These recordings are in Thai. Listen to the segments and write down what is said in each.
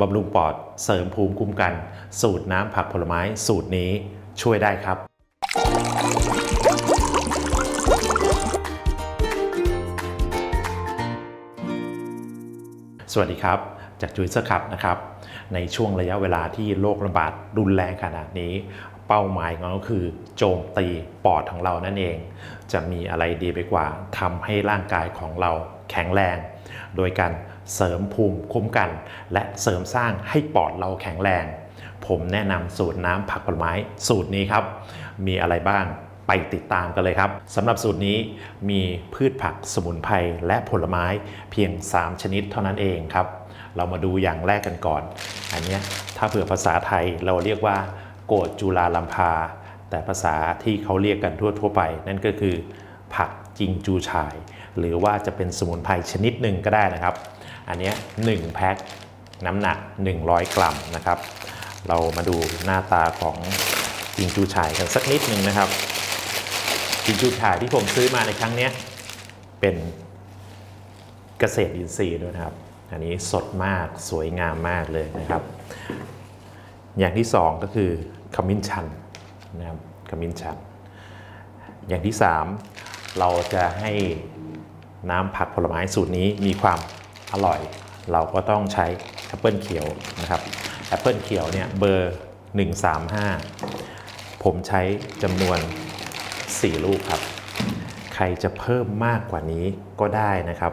บำรุงปอดเสริมภูมิคุ้มกัน สูตรน้ำผักผลไม้สูตรนี้ช่วยได้ครับ สวัสดีครับ จากจุยเซอร์คับนะครับ ในช่วงระยะเวลาที่โรคระบาดรุนแรงขนาดนี้เป้าหมายของเราก็คือโจมตีปอดของเรานั่นเอง จะมีอะไรดีไปกว่าทำให้ร่างกายของเราแข็งแรง โดยการ เสริมภูมิคุ้มกัน และเสริมสร้างให้ปอดเราแข็งแรง ผมแนะนำสูตรน้ำผักผลไม้สูตรนี้ครับ มีอะไรบ้างไปติดตามกันเลยครับสำหรับสูตรนี้มีพืชผักสมุนไพรและผลไม้เพียง 3 ชนิดเท่านั้นเองครับ เรามาดูอย่างแรกกันก่อน อันนี้ถ้าเผื่อภาษาไทยเราเรียกว่า โกดจุลาลัมพา แต่ภาษาที่เขาเรียกกันทั่วๆไป นั่นก็คือ ผักจิงจูชาย หรือว่าจะเป็นสมุนไพรชนิดหนึ่งก็ได้นะครับ อันนี้1แพ็คน้ำหนัก 100 กรัมนะครับ เรามาดูหน้าตาของจิงจูชายกันสักนิดหนึ่งนะครับ จิงจูชายที่ผมซื้อมาในครั้งนี้เป็นเกษตรอินทรีย์ด้วยนะครับ อันนี้สดมากสวยงามมากเลยนะครับ อย่างที่สองก็คือขมิ้นชันนะครับขมิ้นชัน อย่างที่สามเราจะให้น้ำผักผลไม้สูตรนี้มีความ อร่อย เราก็ต้องใช้แอปเปิลเขียวนะครับแอปเปิลเขียวเนี่ยเบอร์ 135 ผมใช้จำนวน 4 ลูกครับ ใครจะเพิ่มมากกว่านี้ก็ได้นะครับ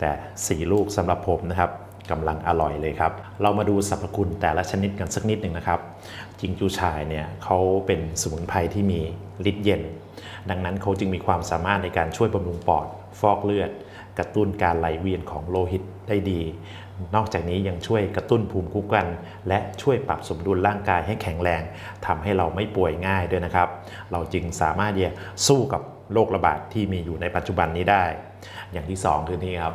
แต่ 4 ลูกสำหรับผมนะครับกำลังอร่อยเลยครับ เรามาดูสรรพคุณแต่ละชนิดกันสักนิดหนึ่งนะครับ จิงจูชายเนี่ยเขาเป็นสมุนไพรที่มีฤทธิ์เย็น ดังนั้นเขาจึงมีความสามารถในการช่วยบำรุงปอด ฟอกเลือด กระตุ้นการไหลเวียนของโลหิตได้ดี นอกจากนี้ยังช่วยกระตุ้นภูมิคุ้มกัน และช่วยปรับสมดุลร่างกายให้แข็งแรงทำให้เราไม่ป่วยง่ายด้วยนะครับ เราจึงสามารถที่จะสู้กับโรคระบาดที่มีอยู่ในปัจจุบันนี้ได้ อย่างที่สองคือนี่ครับ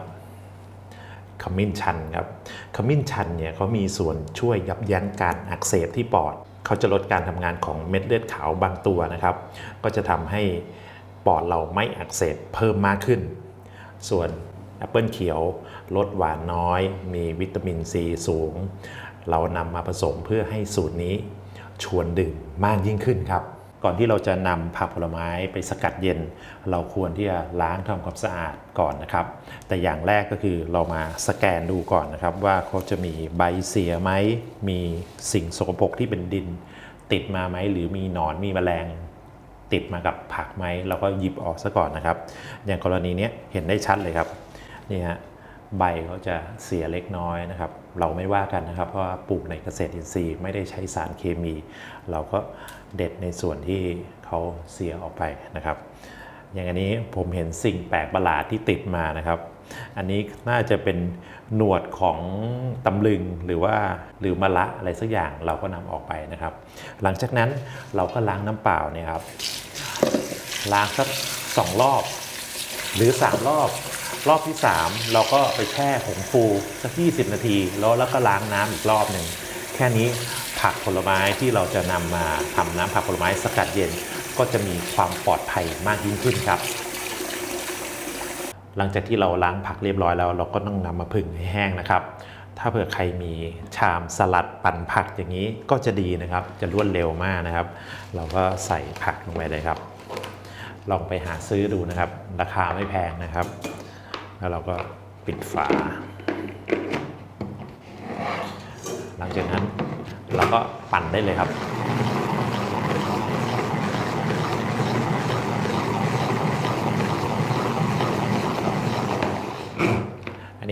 ขมิ้นชันครับขมิ้นชันเนี่ยเขามีส่วนช่วยยับยั้งการอักเสบที่ปอดเขาจะลดการทำงานของเม็ดเลือดขาวบางตัวนะครับ ก็จะทำให้ปอดเราไม่อักเสบเพิ่มมากขึ้น ส่วนแอปเปิลเขียวลดหวานน้อย มีวิตามินซีสูง เรานำมาผสมเพื่อให้สูตรนี้ชวนดื่มมากยิ่งขึ้นครับ ก่อนที่เราจะนำผักผลไม้ไปสกัดเย็น เราควรที่จะล้างทำความสะอาดก่อนนะครับ แต่อย่างแรกก็คือเรามาสแกนดูก่อนนะครับ ว่าเขาจะมีใบเสียไหม มีสิ่งสกปรกที่เป็นดิน ติดมาไหมหรือมีหนอนมีแมลง ติดมากับผักไหมเราก็หยิบออกซะก่อนนะครับ อย่างกรณีนี้เห็นได้ชัดเลยครับนี่ฮะใบเขาจะเสียเล็กน้อยนะครับ เราไม่ว่ากันนะครับ เพราะว่าปลูกในเกษตรอินทรีย์ไม่ได้ใช้สารเคมี เราก็เด็ดในส่วนที่เขาเสียออกไปนะครับ อย่างอันนี้ผมเห็นสิ่งแปลกประหลาดที่ติดมานะครับ อันนี้น่าจะเป็นหนวดของตำลึงหรือว่าหรือมะละอะไรสักอย่างเราก็นำออกไปนะครับ หลังจากนั้นเราก็ล้างน้ำเปล่าเนี่ยครับ ล้างสักสองรอบ หรือ 3 รอบ รอบที่ 3 เราก็ไปแช่ผงฟูสัก 20 นาที แล้วแล้วก็ล้างน้ำอีกรอบหนึ่งแค่นี้ผักผลไม้ที่เราจะนำมาทำน้ำผักผลไม้สกัดเย็น ก็จะมีความปลอดภัยมากยิ่งขึ้นครับ หลังจากที่เราล้างผักเรียบร้อยแล้ว เราก็ต้องนำมาผึ่งให้แห้งนะครับ ถ้าเผื่อใครมีชามสลัดปั่นผักอย่างนี้ก็จะดีนะครับ จะรวดเร็วมากนะครับ เราก็ใส่ผักลงไปเลยครับ ลองไปหาซื้อดูนะครับ ราคาไม่แพงนะครับ แล้วเราก็ปิดฝา หลังจากนั้นเราก็ปั่นได้เลยครับ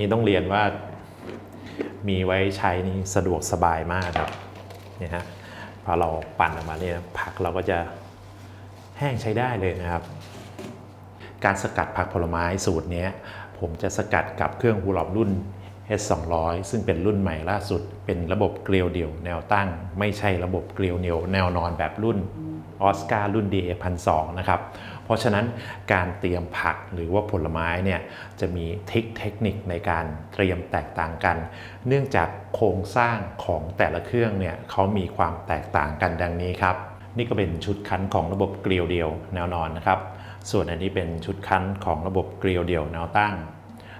นนี้ต้องเรียนว่ามีไว้ใช้นี่สะดวกสบายมากครับเนี่ยฮะพอเราปั่นออกมาเนี่ยผักเราก็จะแห้งใช้ได้เลยนะครับ การสกัดผักผลไม้สูตรนี้ผมจะสกัดกับเครื่องหูหลอมรุ่น S200 ซึ่งเป็นรุ่นใหม่ล่าสุด เป็นระบบเกลียวเดี่ยวแนวตั้ง ไม่ใช่ระบบเกลียวเหนียวแนวนอนแบบรุ่นออสการ์รุ่น DA 1 2นะครับ เพราะฉะนั้นการเตรียมผักหรือว่าผลไม้เนี่ยจะมีเทคเทคนิคในการเตรียมแตกต่างกัน เนื่องจากโครงสร้างของแต่ละเครื่องเนี่ยเขามีความแตกต่างกันดังนี้ครับ นี่ก็เป็นชุดคั้นของระบบเกลียวเดียวแนวนอนนะครับ ส่วนอันนี้เป็นชุดคั้นของระบบเกลียวเดี่ยวแนวตั้ง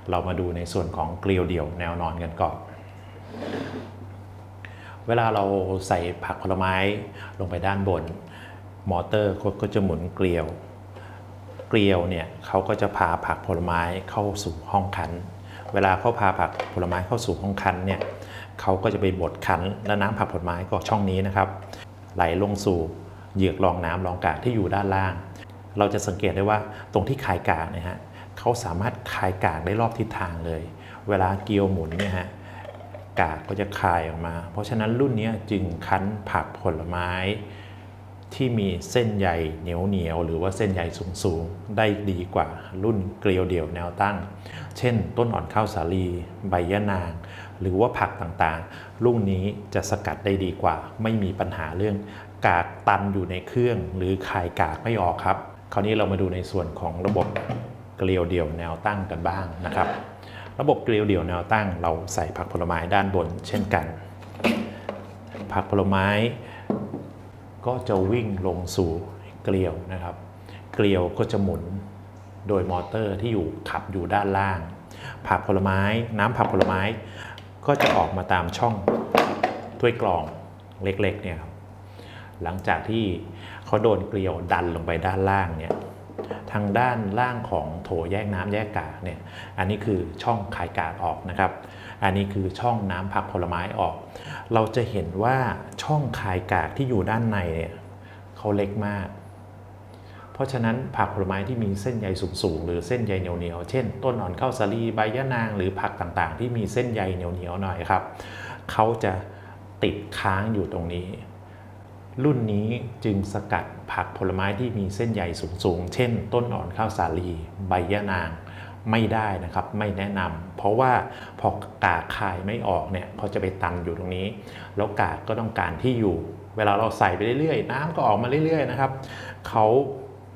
เรามาดูในส่วนของเกลียวเดี่ยวแนวนอนกันก่อนเวลาเราใส่ผักผลไม้ลงไปด้านบน มอเตอร์ก็จะหมุนเกลียว เกลียวเนี่ยเขาก็จะพาผักผลไม้เข้าสู่ห้องคั้น เวลาเขาพาผักผลไม้เข้าสู่ห้องคั้นเนี่ยเขาก็จะไปบดคั้นและน้ำผักผลไม้ก็ช่องนี้นะครับ ไหลลงสู่เหยือกรองน้ำรองกากที่อยู่ด้านล่าง เราจะสังเกตได้ว่าตรงที่คายกากเนี่ยฮะเขาสามารถคายกากได้รอบทิศทางเลย เวลาเกลียวหมุนเนี่ยฮะกากก็จะคายออกมา เพราะฉะนั้นรุ่นนี้จึงคั้นผักผลไม้ ที่มีเส้นใยเหนียวเหนียวหรือว่าเส้นใยสูงสูงๆได้ดีกว่ารุ่นเกลียวเดี่ยวแนวตั้ง เช่น ต้นอ่อนข้าวสาลี ใบยะนาง หรือว่าผักต่างๆ รุ่นนี้จะสกัดได้ดีกว่า ไม่มีปัญหาเรื่องกากตันอยู่ในเครื่อง หรือคายกากไม่ออกครับ คราวนี้เรามาดูในส่วนของระบบเกลียวเดี่ยวแนวตั้งกันบ้างนะครับ ระบบเกลียวเดี่ยวแนวตั้ง เราใส่ผักผลไม้ด้านบน เช่นกัน ผักผลไม้ ก็จะวิ่งลงสู่เกลียวนะครับ เกลียวก็จะหมุนโดยมอเตอร์ที่อยู่ขับอยู่ด้านล่าง ผักผลไม้ น้ำผักผลไม้ ก็จะออกมาตามช่องถ้วยกรองเล็กๆเนี่ยครับหลังจากที่เขาโดนเกลียวดันลงไปด้านล่างเนี่ยทางด้านล่างของโถแยกน้ำแยกกากเนี่ยอันนี้คือช่องขายกากออกนะครับ อันนี้คือช่องน้ำผักผลไม้ออก เราจะเห็นว่าช่องคายกากที่อยู่ด้านในเนี่ยเขาเล็กมาก เพราะฉะนั้นผักผลไม้ที่มีเส้นใยสูงๆหรือเส้นใยเหนียวๆเช่น ต้นอ่อนข้าวสาลีใบยะนาง หรือผักต่างๆ ที่มีเส้นใยเหนียวๆหน่อยครับเขาจะติดค้างอยู่ตรงนี้ รุ่นนี้จึงสกัดผักผลไม้ที่มีเส้นใยสูงๆ เช่น ต้นอ่อนข้าวสาลี ใบยะนาง ไม่ได้นะครับไม่แนะนำเพราะว่าพอกากคายไม่ออกเนี่ยเขาจะไปตันอยู่ตรงนี้ แล้วกากก็ต้องการที่อยู่ เวลาเราใส่ไปเรื่อยๆ น้ำก็ออกมาเรื่อยๆนะครับเขา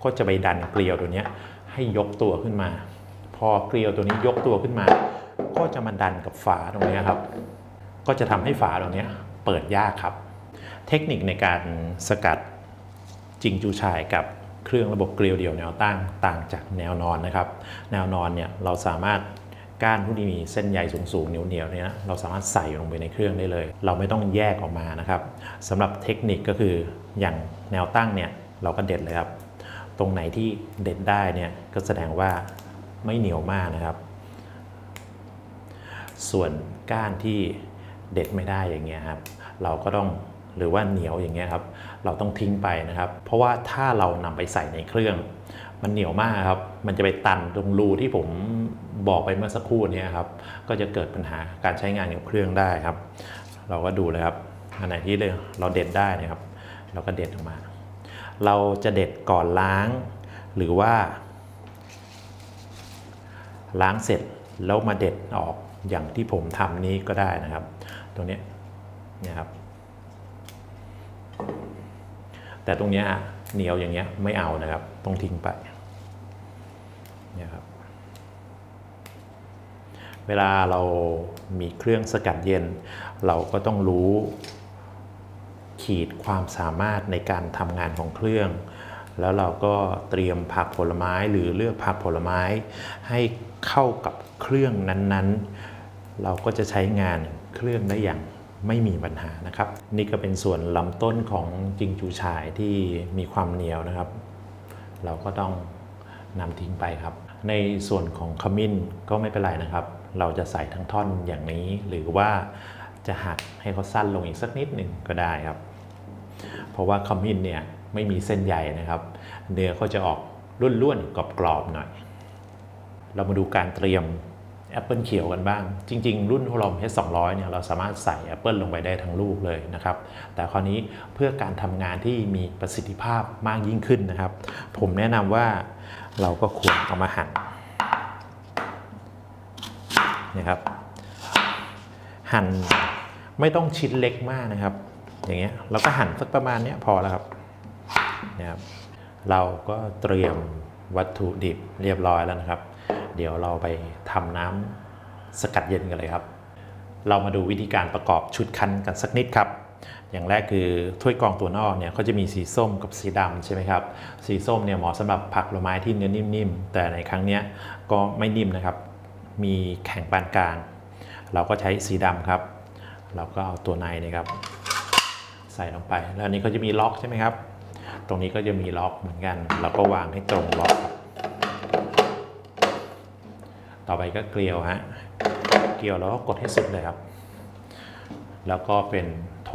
ก็จะไปดันเกลียวตัวนี้ให้ยกตัวขึ้นมา พอเกลียวตัวนี้ยกตัวขึ้นมา ก็จะมาดันกับฝาตรงนี้ครับ ก็จะทำให้ฝาตรงนี้เปิดยากครับ เทคนิคในการสกัดจิงจูชายกับ เครื่องระบบเกลียวเดี่ยวแนวตั้งต่างจากแนวนอนนะครับ แนวนอนเนี่ยเราสามารถก้านผู้ที่มีเส้นใยสูงๆเหนียวๆเนี่ยเราสามารถใส่ลงไปในเครื่องได้เลย เราไม่ต้องแยกออกมานะครับสำหรับเทคนิคก็คืออย่างแนวตั้งเนี่ยเราก็เด็ดเลยครับ ตรงไหนที่เด็ดได้เนี่ยก็แสดงว่าไม่เหนียวมากนะครับ ส่วนก้านที่เด็ดไม่ได้อย่างเงี้ยครับเราก็ต้องหรือว่าเหนียวอย่างเงี้ยครับ เราต้องทิ้งไปนะครับ เพราะว่าถ้าเรานำไปใส่ในเครื่อง มันเหนียวมากครับ มันจะไปตันตรงรูที่ผมบอกไปเมื่อสักครู่นี้ครับ ก็จะเกิดปัญหาการใช้งานกับเครื่องได้ครับ เราก็ดูเลยครับ อันไหนที่เราเด็ดได้นะครับ เราก็เด็ดออกมา เราจะเด็ดก่อนล้าง หรือว่า ล้างเสร็จแล้วมาเด็ดออกอย่างที่ผมทำนี้ก็ได้นะครับ ตรงนี้เนี่ยครับ แต่ตรงเนี้ยเหนียวอย่างเงี้ยไม่เอานะครับ ต้องทิ้งไปเนี่ยครับเวลาเรามีเครื่องสกัดเย็น เราก็ต้องรู้ขีดความสามารถในการทำงานของเครื่อง แล้วเราก็เตรียมผักผลไม้หรือเลือกผักผลไม้ ให้เข้ากับเครื่องนั้นๆ เราก็จะใช้งานเครื่องได้อย่าง ไม่มีปัญหานะครับ นี่ก็เป็นส่วนลำต้นของจิงจูฉายที่มีความเหนียวนะครับ เราก็ต้องนำทิ้งไปครับ ในส่วนของขมิ้นก็ไม่เป็นไรนะครับ เราจะใส่ทั้งท่อนอย่างนี้ หรือว่าจะหักให้เขาสั้นลงอีกสักนิดหนึ่งก็ได้ครับ เพราะว่าขมิ้นเนี่ยไม่มีเส้นใยนะครับ เนื้อเขาจะออกร่วนๆกรอบๆหน่อย เรามาดูการเตรียม แอปเปิลเขียวกันบ้าง จริง ๆ รุ่นโฮลอม H200 เนี่ยเราสามารถใส่แอปเปิลลงไปได้ทั้งลูกเลยนะครับ แต่คราวนี้เพื่อการทำงานที่มีประสิทธิภาพมากยิ่งขึ้นนะครับ ผมแนะนำว่าเราก็ควรเอามาหั่นนะครับ หั่นไม่ต้องชิ้นเล็กมากนะครับ อย่างเงี้ยเราก็หั่นสักประมาณเนี้ยพอแล้วครับนะครับ เราก็เตรียมวัตถุดิบเรียบร้อยแล้วนะครับ เดี๋ยวเราไปทำน้ำสกัดเย็นกันเลยครับ เรามาดูวิธีการประกอบชุดคั้นกันสักนิดครับ อย่างแรกคือถ้วยกรองตัวนอกเนี่ยเขาจะมีสีส้มกับสีดำใช่ไหมครับ สีส้มเนี่ยเหมาะสำหรับผักผลไม้ที่เนื้อนิ่มๆ แต่ในครั้งนี้ก็ไม่นิ่มนะครับ มีแข็งปานกลาง เราก็ใช้สีดำครับ เราก็เอาตัวในนะครับ ใส่ลงไป แล้วอันนี้เขาจะมีล็อกใช่ไหมครับ ตรงนี้ก็จะมีล็อกเหมือนกัน เราก็วางให้ตรงล็อกครับ ต่อไปก็เกลียวฮะ เกลียวแล้วก็กดให้สุดเลยครับ แล้วก็เป็นโถ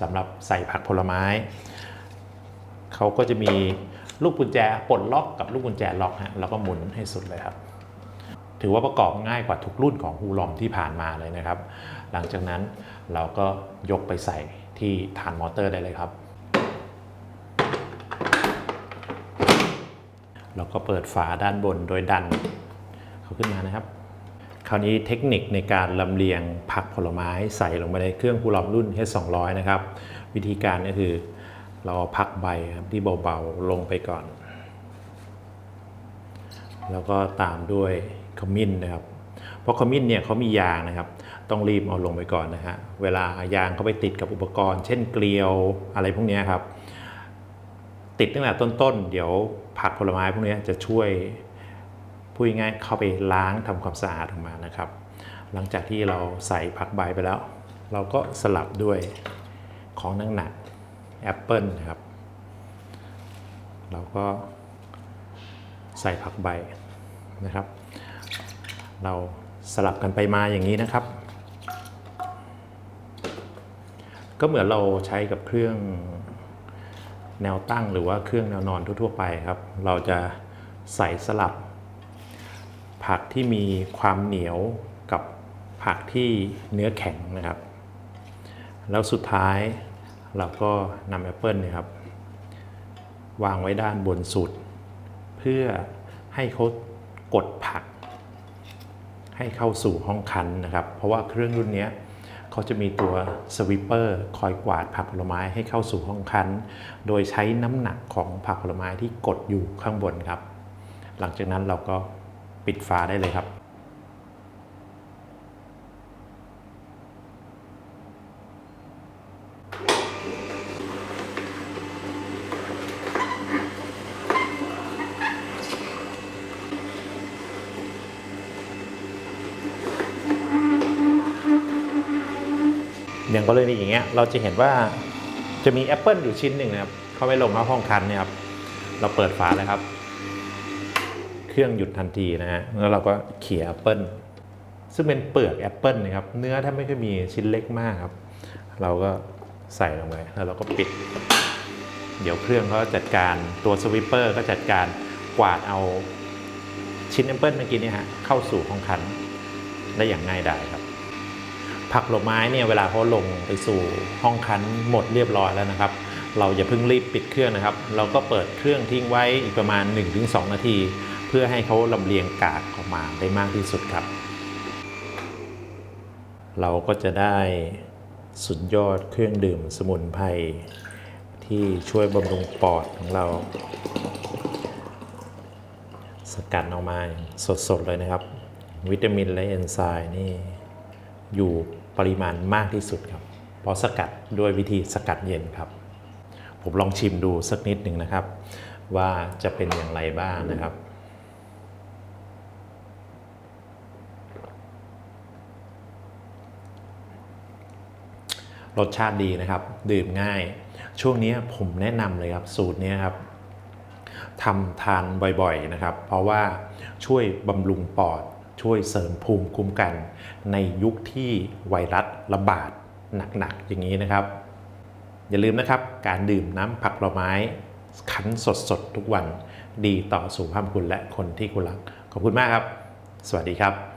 สำหรับใส่ผักผลไม้ เขาก็จะมีลูกกุญแจปลดล็อกกับลูกกุญแจล็อกฮะ แล้วก็หมุนให้สุดเลยครับ ถือว่าประกอบง่ายกว่าทุกรุ่นของฮูลอมที่ผ่านมาเลยนะครับ หลังจากนั้นเราก็ยกไปใส่ที่ฐานมอเตอร์ได้เลยครับเราก็เปิดฝาด้านบนโดยดัน เขาขึ้นมานะครับ คราวนี้เทคนิคในการลำเลียงผักผลไม้ใส่ลงไปในเครื่องฮูลอมรุ่น H200 นะครับ วิธีการก็คือเราพักใบครับที่เบาๆลงไปก่อน แล้วก็ตามด้วยขมิ้นนะครับ เพราะขมิ้นเนี่ยเขามียางนะครับ ต้องรีบเอาลงไปก่อนนะฮะ เวลายางเขาไปติดกับอุปกรณ์ เช่นเกลียวอะไรพวกนี้ครับ ติดตั้งแต่ต้นๆ เดี๋ยวผักผลไม้พวกนี้จะช่วย พูดง่ายๆเข้าไปล้างทำความสะอาดออกมานะครับ หลังจากที่เราใส่ผักใบไปแล้ว เราก็สลับด้วยของหนักๆแอปเปิลนะครับ เราก็ใส่ผักใบนะครับ เราสลับกันไปมาอย่างนี้นะครับ ก็เหมือนเราใช้กับเครื่องแนวตั้งหรือว่าเครื่องแนวนอนทั่วๆไปครับ เราจะใส่สลับ ผักที่มีความเหนียวกับผักที่เนื้อแข็งนะครับ แล้วสุดท้ายเราก็นำแอปเปิลเนยครับ วางไว้ด้านบนสุด เพื่อให้เขากดผัก ให้เข้าสู่ห้องคั้นนะครับ เพราะว่าเครื่องรุ่นนี้เขาจะมีตัวสวิปเปอร์คอยกวาดผักผลไม้ให้เข้าสู่ห้องคั้น โดยใช้น้ำหนักของผักผลไม้ที่กดอยู่ข้างบนครับ หลังจากนั้นเราก็ ปิดฝาได้เลยครับ อย่างกรณีอย่างเงี้ยเราจะเห็นว่าจะมีแอปเปิลอยู่ชิ้นหนึ่งนะครับเขาไม่ลงเข้าห้องคันเนี่ยครับเราเปิดฝาเลยครับ เครื่องหยุดทันทีนะฮะแล้วเราก็เขี่ยแอปเปิลซึ่งเป็นเปลือกแอปเปิลนะครับเนื้อถ้าไม่ค่อยมีชิ้นเล็กมากครับ เราก็ใส่ลงไปแล้วเราก็ปิด เดี๋ยวเครื่องเขาจัดการตัวสวิปเปอร์ก็จัดการกวาดเอาชิ้นแอปเปิลเมื่อกี้นี่ฮะเข้าสู่ห้องคันได้อย่างง่ายดายครับ ผักผลไม้เนี่ยเวลาเขาลงไปสู่ห้องคั้นหมดเรียบร้อยแล้วนะครับ เราอย่าเพิ่งรีบปิดเครื่องนะครับ เราก็เปิดเครื่องทิ้งไว้อีกประมาณ 1-2 นาที พื่อให้เขาลำเลียงกากออกมาได้มากที่สุดครับ เราก็จะได้สุดยอดเครื่องดื่มสมุนไพรที่ช่วยบำรุงปอดของเรา สกัดออกมาสดๆเลยนะครับ วิตามินและเอนไซม์นี่อยู่ปริมาณมากที่สุดครับเพราะสกัดด้วยวิธีสกัดเย็นครับ ผมลองชิมดูสักนิดหนึ่งนะครับ ว่าจะเป็นอย่างไรบ้างนะครับ รสชาติดีนะครับ ดื่มง่าย ช่วงนี้ผมแนะนำเลยครับสูตรนี้ครับทำทานบ่อยๆนะครับ เพราะว่าช่วยบำรุงปอด ช่วยเสริมภูมิคุ้มกัน ในยุคที่ไวรัสระบาดหนักๆอย่างนี้นะครับ อย่าลืมนะครับ การดื่มน้ำผักผลไม้คั้นสดๆทุกวันดีต่อสุขภาพคุณและคนที่คุณรัก ขอบคุณมากครับ สวัสดีครับ